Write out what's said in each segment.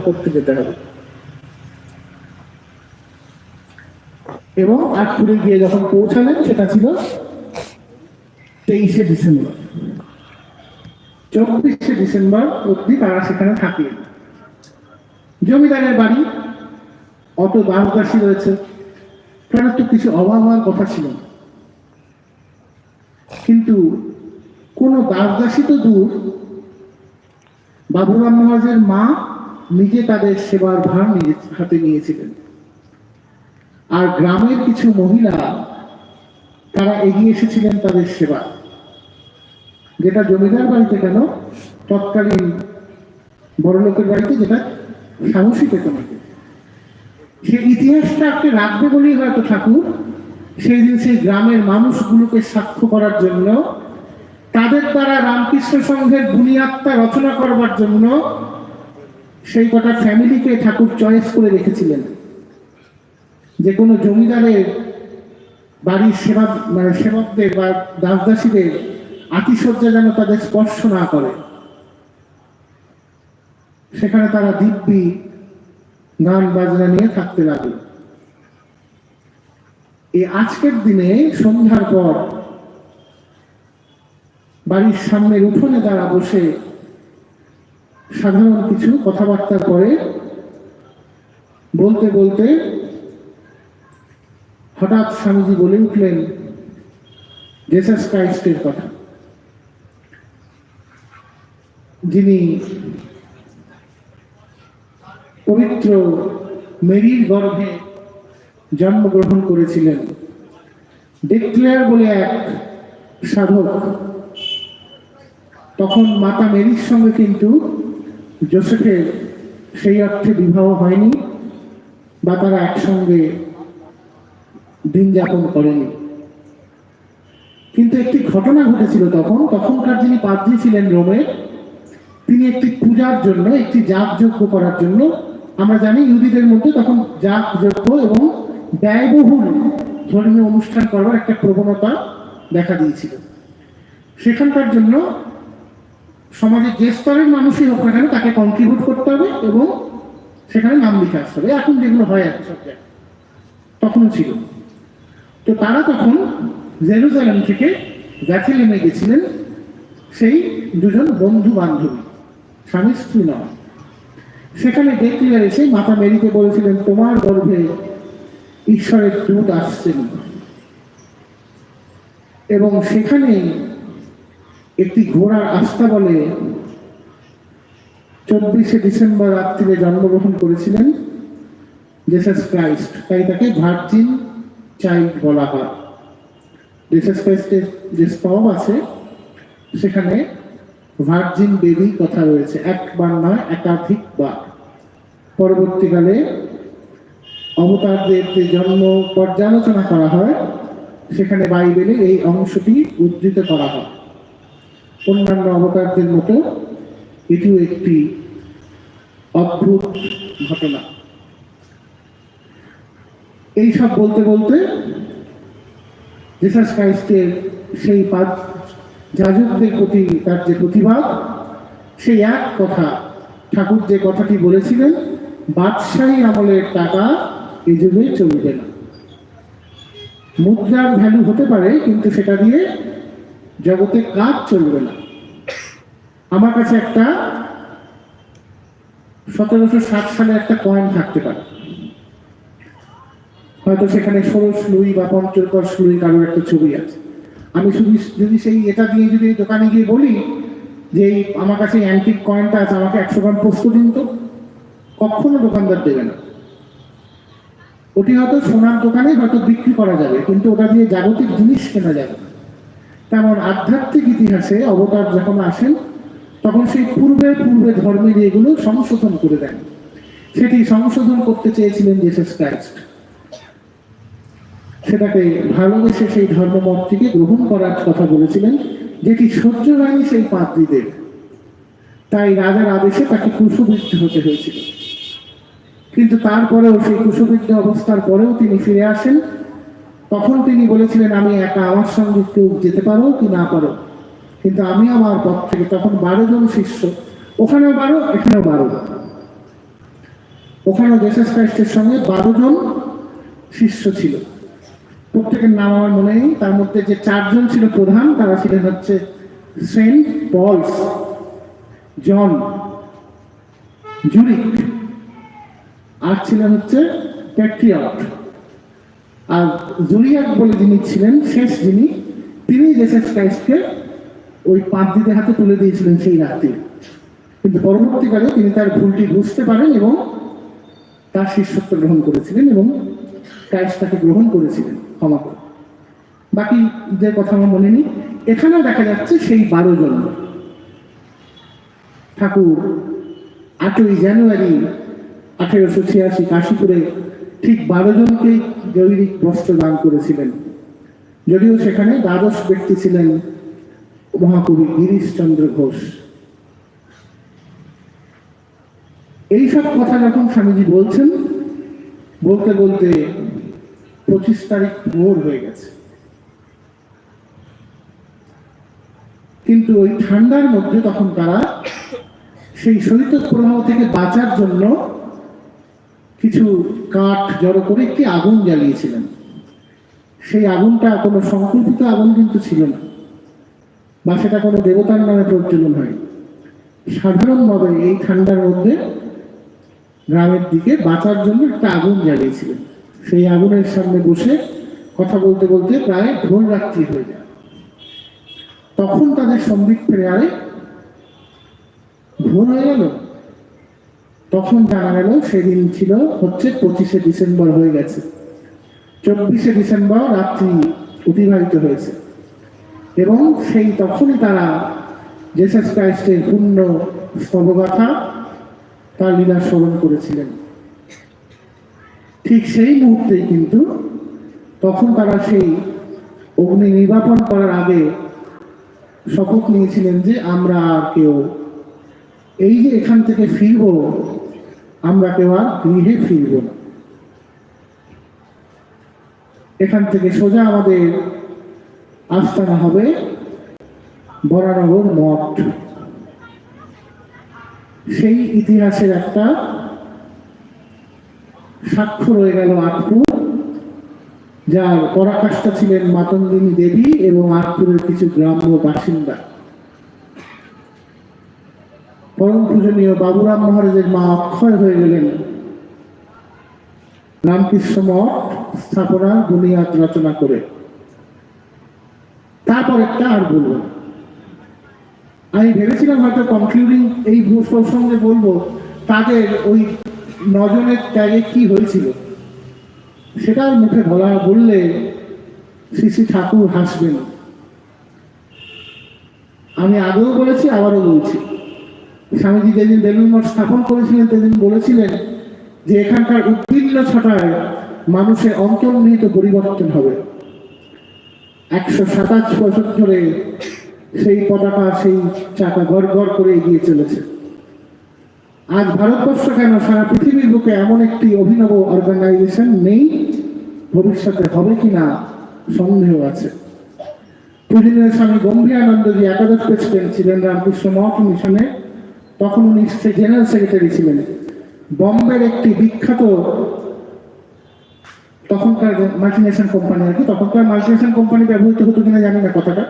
করতে যেতে হবে। এবং আটপুরে গিয়ে যখন পৌঁছালেন সেটা ছিল তেইশে ডিসেম্বর। চব্বিশে ডিসেম্বর অব্দি তারা সেখানে থাকে জমিদারের বাড়ি অত দাসদাসী রয়েছে। তার তো কিছু অভাব হওয়ার কথা ছিল কিন্তু কোনো দাসদাসী তো দূর। বাবুরাম মহারাজের মা নিজে তাদের সেবার ভার নিজে হাতে নিয়েছিলেন। আর গ্রামের কিছু মহিলা, তারা এগিয়ে এসেছিলেন তাদের সেবা। যেটা জমিদার বাড়িতে কেন? তৎকালীন বড় লোকের বাড়িতে যেটা সাহসী পেত সে ইতিহাসটা আপনি রাখবে বলেই হয়তো ঠাকুর। সেই দিন সেই গ্রামের মানুষগুলোকে সাক্ষ্য করার জন্য, তাদের দ্বারা রামকৃষ্ণ সংঘের বুনিয়াদটা রচনা করবার জন্য সেই কটা ফ্যামিলিকে ঠাকুর চয়েস করে রেখেছিলেন। যে কোনো জমিদারের বাড়ির সেবা মানে সেবকদের বা দাসদাসীদের আতিশয্যা যেন তাদের স্পর্শ না করে। সেখানে তারা দিব্যি গান বাজনা নিয়ে থাকতে লাগল। এই আজকের দিনে সন্ধ্যার পর বাড়ির সামনের উঠোনে তারা বসে সাধারণ কিছু কথাবার্তা করে বলতে বলতে হঠাৎ স্বামীজি বলে উঠলেন জেসাস ক্রাইস্টের কথা। যিনি পবিত্র মেরির গর্ভে জন্মগ্রহণ করেছিলেন ডিক্লেয়ার বলে এক সাধক, তখন মাতা মেরির সঙ্গে কিন্তু জোসেফের সেই অর্থে বিবাহ হয়নি বা তারা একসঙ্গে দিন যাপন করেনি। কিন্তু একটি ঘটনা ঘটেছিল তখন। তখনকার যিনি পাদ্রী ছিলেন রোমে, তিনি একটি পূজার জন্য, একটি যাগযজ্ঞ করার জন্য, আমরা জানি ইহুদিদের মধ্যে তখন যাগযজ্ঞ এবং ব্যয়বহুল ধর্মীয় অনুষ্ঠান করার একটা প্রবণতা দেখা দিয়েছিল। সেখানকার জন্য সমাজের যে স্তরের মানুষই হোক না কেন তাকে কন্ট্রিবিউট করতে হবে এবং সেখানে নাম লিখে আসতে হবে। এখন যেগুলো হয় আর তখনও ছিল। তো তারা তখন জেরুজালেম থেকে ব্যাথেলেমে গেছিলেন। সেই দুজন বন্ধু বান্ধবী, স্বামী স্ত্রী নয় সেখানে ডেক্লিয়ার এসে মাতা মেরিকে বলেছিলেন, তোমার গর্ভে ঈশ্বরের দূত আসছেন। এবং সেখানে একটি ঘোড়ার আস্থা বলে চব্বিশে ডিসেম্বর রাত্রিরে জন্মগ্রহণ করেছিলেন জেসাস ক্রাইস্ট তাই তাকে ভার্জিন চাইল্ড বলা হয়। জেসাস ক্রাইস্টের যে স্তব আছে, সেখানে ভার্জিন বেবি কথা রয়েছে। একবার নয়, একাধিকবার। পরবর্তীকালে অবতারদের যে জন্ম পর্যালোচনা করা হয়, সেখানে বাইবেলে এই অংশটি উদ্ধৃত করা হয়। অন্যান্য অবতারদের মতো এটিও একটি অদ্ভুত ঘটনা। এই সব বলতে বলতে জিসাস ক্রাইস্টের সেই পাঁচ যাজকদের প্রতি তার যে প্রতিবাদ, সেই এক কথা, ঠাকুর যে কথাটি বলেছিলেন, বাদশাহী আমলের টাকা এই যুগে চলবে না। মুদ্রার ভ্যালু হতে পারে, কিন্তু সেটা দিয়ে জগতে কাজ চলবে না। আমার কাছে একটা সতেরোশো ষাট সালে একটা কয়েন থাকতে পারে। হয়তো সেখানে ষোড়শ লুই বা পঞ্চদশ লুই কারোর একটা ছবি আছে। আমি শুধু যদি সেই এটা দিয়ে যদি দোকানে গিয়ে বলি যে আমার কাছে অ্যান্টিক কয়েনটা আছে, আমাকে একশো গ্রাম পোস্ত দিন তো। কখনো দোকানদার দেবে না। ওটি হয়তো সোনার দোকানে হয়তো বিক্রি করা যাবে, কিন্তু ওটা দিয়ে জাগতিক জিনিস কেনা যাবে না। তেমন আধ্যাত্মিক ইতিহাসে অবতার যখন আসেন, তখন সেই পূর্বে পূর্বে ধর্মের এগুলো সংশোধন করে দেন। সেটি সংশোধন করতে চেয়েছিলেন জেসাস ক্রাইস্ট সেটাকে ভালোবেসে সেই ধর্মমতটিকে গ্রহণ করার কথা বলেছিলেন, যেটি সহ্য হয়নি সেই পাত্রীদের তাই রাজার আদেশে তাকে কুশবিদ্ধ হতে হয়েছিল। কিন্তু তারপরেও সেই কুশবিদ্ধ অবস্থার পরেও তিনি ফিরে আসেন তখন তিনি বলেছিলেন, আমি একা আমার সঙ্গে কেউ যেতে পারো কি না পারো। কিন্তু আমি আমার পথ থেকে তখন বারো জন শিষ্য, ওখানেও বারো, এখানেও বারো ওখানে জেসাস ক্রাইস্টের সঙ্গে বারো জন শিষ্য ছিল। প্রত্যেকের নাম আমার মনে নেই। তার মধ্যে যে চারজন ছিল প্রধান, তারা ছিলেন হচ্ছে সেন্ট পলস, জন জুরিক আর ছিলেন হচ্ছে প্যাট্রিয়ট আর জুরিয়াক বলে যিনি ছিলেন, শেষ যিনি, তিনি জেসাস ক্রাইস্টকে ওই পাদ্রীদের হাতে তুলে দিয়েছিলেন সেই রাতে। কিন্তু পরবর্তীকালে তিনি তার ভুলটি বুঝতে পারেন এবং তার শিষ্যত্ব গ্রহণ করেছিলেন এবং ক্রাইস্ট তাকে গ্রহণ করেছিলেন ক্ষমা করে। বাকি যে কথা আমার মনে নেই, এখানেও দেখা যাচ্ছে সেই বারো জন। ঠাকুর আটই জানুয়ারি আঠেরোশো ছিয়াশি কাশীপুরে ঠিক বারো জনকেই জৈবিক বস্ত্র দান করেছিলেন। যদিও সেখানে দ্বাদশ ব্যক্তি ছিলেন মহাকবি গিরিশচন্দ্র ঘোষ। এইসব কথা যখন স্বামীজি বলছেন, বলতে বলতে পঁচিশ তারিখ ভোর হয়ে গেছে। কিন্তু ওই ঠান্ডার মধ্যে তখন তারা সেই শৈত্য প্রবাহ থেকে বাঁচার জন্য কিছু কাঠ জড়ো করে একটি আগুন জ্বালিয়েছিলেন। সেই আগুনটা কোনো সংকল্পিত আগুন কিন্তু ছিল না। বা সেটা কোনো দেবতার নামে প্রজ্বলন হয় সাধারণভাবে এই ঠান্ডার মধ্যে গ্রামের দিকে বাঁচার জন্য একটা আগুন জ্বালিয়েছিলেন। সেই আগুনের সামনে বসে কথা বলতে বলতে প্রায় ভোর রাত্রি হয়ে যায়। তখন তাদের সম্বিত ফিরে আয় ভোর হয়ে গেল। তখন জানা গেল সেদিন ছিল হচ্ছে পঁচিশে ডিসেম্বর হয়ে গেছে। চব্বিশে ডিসেম্বর রাত্রি অতিবাহিত হয়েছে। এবং সেই তখনই তারা জেসাস ক্রাইস্টের পূর্ণ স্তবগাথা, তার লীলা স্মরণ করেছিলেন। ঠিক সেই মুহূর্তে কিন্তু তখন তারা সেই অগ্নি নির্বাপন করার আগে শপথ নিয়েছিলেন যে আমরা আর কেউ এই যে এখান থেকে ফিরব আমরা কেউ আর গৃহে ফিরব না। এখান থেকে সোজা আমাদের আস্তানা হবে বরানগর মঠ। সেই ইতিহাসের একটা সাক্ষ্য রয়ে গেল আটপুর, যার পরাকাষ্ঠা ছিলেন মাতঙ্গিনী দেবী এবং আটপুরের কিছু গ্রাম্য বাসিন্দা। পরম পূজনীয় বাবুরাম মহারাজের মা অক্ষয় হয়ে গেলেন। রামকৃষ্ণ মঠ স্থাপনার বুনিয়াদ রচনা করে। তারপর একটা আর বলব? আমি ভেবেছিলাম হয়তো কনক্লুডিং এই প্রসঙ্গে বলব, তাদের ওই নজনের ত্যাগে কি হয়েছিল? সেটার মুখে বলা বললে শ্রী শ্রী ঠাকুর হাসবেন। আমি আগেও বলেছি, আবারও বলছি। স্বামীজি যেদিন বেলুন মঠ স্থাপন করেছিলেন, সেদিন বলেছিলেন যে এখানকার উদ্ভিন্ন ছটায় মানুষের অন্তর্নিহিত পরিবর্তন হবে। একশো সাতাশ বছর ধরে সেই পতাকা, সেই চাকা গড় গড় করে এগিয়ে চলেছে। আজ ভারতবর্ষ কেন সারা পৃথিবীর বুকে এমন একটি অভিনব অর্গানাইজেশন নেই? ভবিষ্যতে হবে কিনা সন্দেহ আছে। পূজনীয় স্বামী গম্ভীরানন্দজি একাদশ প্রেসিডেন্ট ছিলেন রামকৃষ্ণ মঠ মিশনে। তখন উনি জেনারেল সেক্রেটারি ছিলেন। বম্বের একটি বিখ্যাত তখনকার মাল্টিনেশন কোম্পানি আর কি। তখনকার মাল্টিনেশন কোম্পানি ব্যবহৃত হতো কিনা জানি না কথাটা।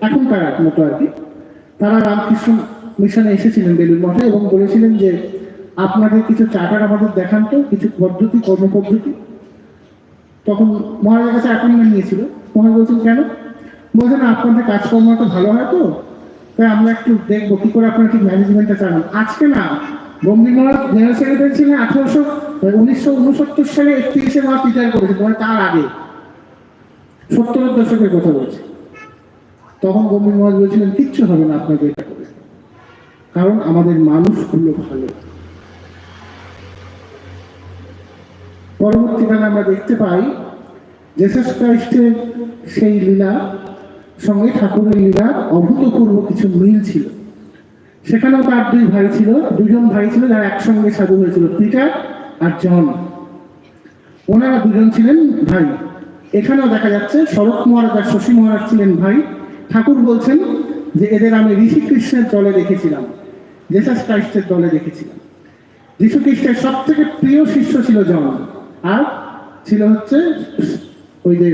এখনকার মতো আর কি। তারা রামকৃষ্ণ মিশনে এসেছিলেন বেলুর মঠে এবং বলেছিলেন যে, আপনাদের কিছু চার্টার আমাদের দেখান তো, কিছু পদ্ধতি, কর্মপদ্ধতি। তখন মহারাজের কাছে অ্যাপয়েন্টমেন্ট নিয়েছিল। মহারাজ বলছেন, কেন? বলছেন, আপনাদের কাজকর্ম তো ভালো হয় তো। তাই আমরা একটু দেখব কি করে আপনারা ঠিক ম্যানেজমেন্টটা চালান। আজকে না বম্বি মহারাজ জেনারেল সেক্রেটারি ছিলেন আঠারোশো উনিশশো উনসত্তর সালে একত্রিশে মার্চ রিটায়ার করেছেন মানে তার আগে। সত্তরের দশকের কথা বলছি। তখন বম্বি মহারাজ বলছিলেন, কিচ্ছু হবে না আপনাকে এটা করে। কারণ আমাদের মানুষগুলো ভালো। পরবর্তীকালে আমরা দেখতে পাই জেসাস ক্রাইস্টের সেই লীলা সঙ্গে ঠাকুরের লীলার অভূতপূর্ব কিছু মিল ছিল। সেখানেও তার দুই ভাই ছিল, দুজন ভাই ছিল যারা একসঙ্গে সাধু হয়েছিল, পিটার আর জন। ওনারা দুজন ছিলেন ভাই। এখানেও দেখা যাচ্ছে, শরৎ মহারাজ আর শশী মহারাজ ছিলেন ভাই। ঠাকুর বলছেন যে, এদের আমি ঋষি কৃষ্ণের দলে দেখেছিলাম জেসাস ক্রাইস্টের দলে দেখেছিলাম। যীশু খ্রিস্টের সব থেকে প্রিয় শিষ্য ছিল জন, আর ছিল হচ্ছে ওই যে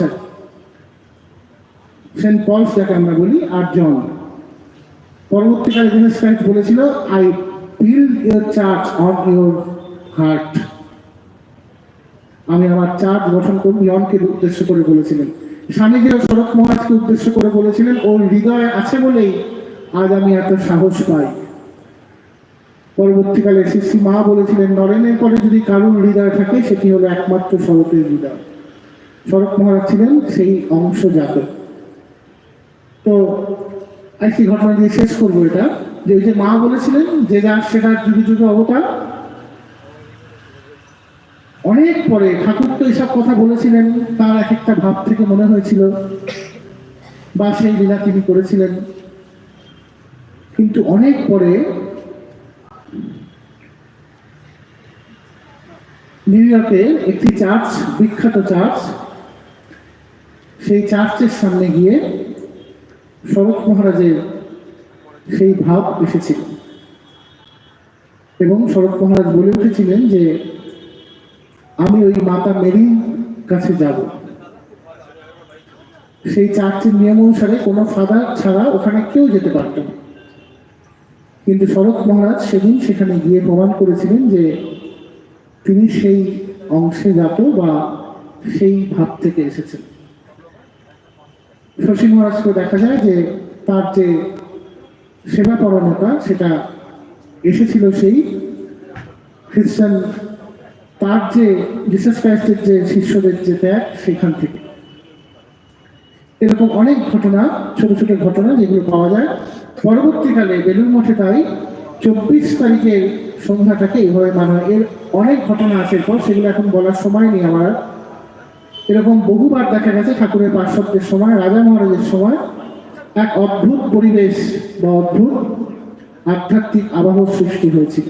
কি। সেন্ট পলস যাকে আমরা বলি আর জন। পরবর্তীকালে জিসাস ক্রাইস্ট বলেছিল I build your church on your heart আমি আমার চার্চ গঠন করব, ইয়নকে উদ্দেশ্য করে বলেছিলেন। স্বামীজিও শরৎ মহারাজকে উদ্দেশ্য করে বলেছিলেন, ওর হৃদয় আছে বলেই আজ আমি এত সাহস পাই। পরবর্তীকালে শ্রী মা বলেছিলেন, নরেনের পরে যদি কারুর হৃদয় থাকে, সেটি হলো একমাত্র শরতের হৃদয়। শরৎ মহারাজ ছিলেন সেই অংশ জাতক তো একটি ঘটনা দিয়ে শেষ করব এটা। যে ওই যে মা বলেছিলেন, যে যার সেটার যুগে যুগে অবতার। অনেক পরে ঠাকুর তো এইসব কথা বলেছিলেন, তার এক একটা ভাব থেকে মনে হয়েছিল, বা সেই লীলা তিনি করেছিলেন। কিন্তু অনেক পরে নিউ ইয়র্কে একটি চার্চ, বিখ্যাত চার্চ, সেই চার্চের সামনে গিয়ে শরৎ মহারাজের সেই ভাব এসেছিল। এবং শরৎ মহারাজ বলে উঠেছিলেন যে, আমি ওই মাতা মেরির কাছে যাব। সেই চার্চের নিয়ম অনুসারে কোনো ফাদার ছাড়া ওখানে কেউ যেতে পারত না। কিন্তু শরৎ মহারাজ সেদিন সেখানে গিয়ে প্রমাণ করেছিলেন যে, তিনি সেই অংশে জাত বা সেই ভাব থেকে এসেছেন। শশী মহারাজকে দেখা যায় যে তার যে সেবা পরণতা সেটা এসেছিল সেই খ্রিস্টান, তার যে জিসাস ক্রাইস্টের যে শিষ্যদের যে ত্যাগ সেখান থেকে এরকম অনেক ঘটনা, ছোট ছোট ঘটনা যেগুলো পাওয়া যায় পরবর্তীকালে বেলুর মঠে তাই চব্বিশ তারিখের সন্ধ্যাটাকে এভাবে মানা। এর অনেক ঘটনা আছে পর সেগুলো এখন বলার সময় নেই আমার। এরকম বহুবার দেখা গেছে ঠাকুরের পার্শ্বদের সময়, রাজা মহারাজের সময়। এক অদ্ভুত পরিবেশ বা অদ্ভুত আধ্যাত্মিক আবহ সৃষ্টি হয়েছিল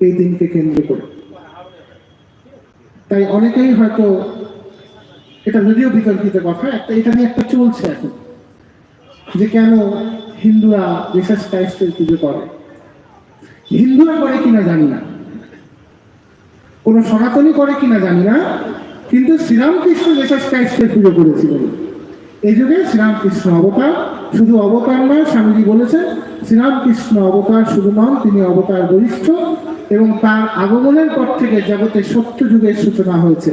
এই দিনকে কেন্দ্র করে। তাই অনেকেই হয়তো এটা যদিও বিতর্কিত কথা, একটা এটা নিয়ে একটা চলছে এখন যে কেন হিন্দুরা জিসাস ক্রাইস্টের পুজো করে। হিন্দুরা করে কিনা জানি না। কোন সনাতনী করে কিনা জানি না। কিন্তু শ্রীরামকৃষ্ণ জিসাস ক্রাইস্টের পুজো করেছিলেন, এই যুগে শ্রীরামকৃষ্ণ অবতার, শুধু অবতার নয়, স্বামীজি বলেছেন, শ্রীরামকৃষ্ণ অবতার শুধু নন, তিনি অবতার বরিষ্ঠ এবং তার আগমনের পর থেকে জগতে সত্য যুগের সূচনা হয়েছে।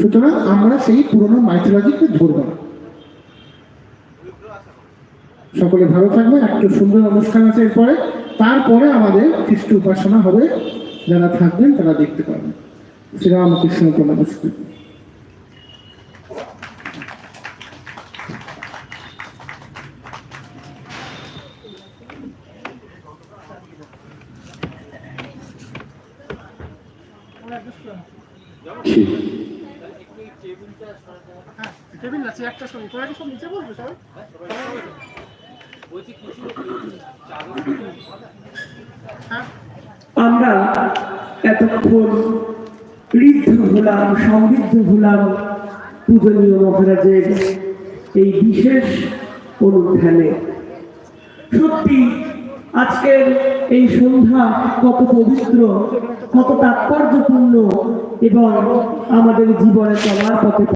সুতরাং আমরা সেই পুরনো মাইথোলজিকে ধরব না। সকলে ভালো থাকবেন, একটু সুন্দর অনুষ্ঠান আছে এরপরে। তারপরে আমাদের খ্রিস্ট উপাসনা হবে, যারা থাকবেন তারা দেখতে পাবেন। শ্রীরামকৃষ্ণ নমস্কার আমরা এতক্ষণ ঋদ্ধ হলাম, সমৃদ্ধ হলাম পূজনীয় মহারাজের এই বিশেষ অনুষ্ঠানে। সত্যি, আজকের এই সন্ধ্যা কত পবিত্র, কত তাৎপর্যপূর্ণ এবং আমাদের জীবনে চলার পথে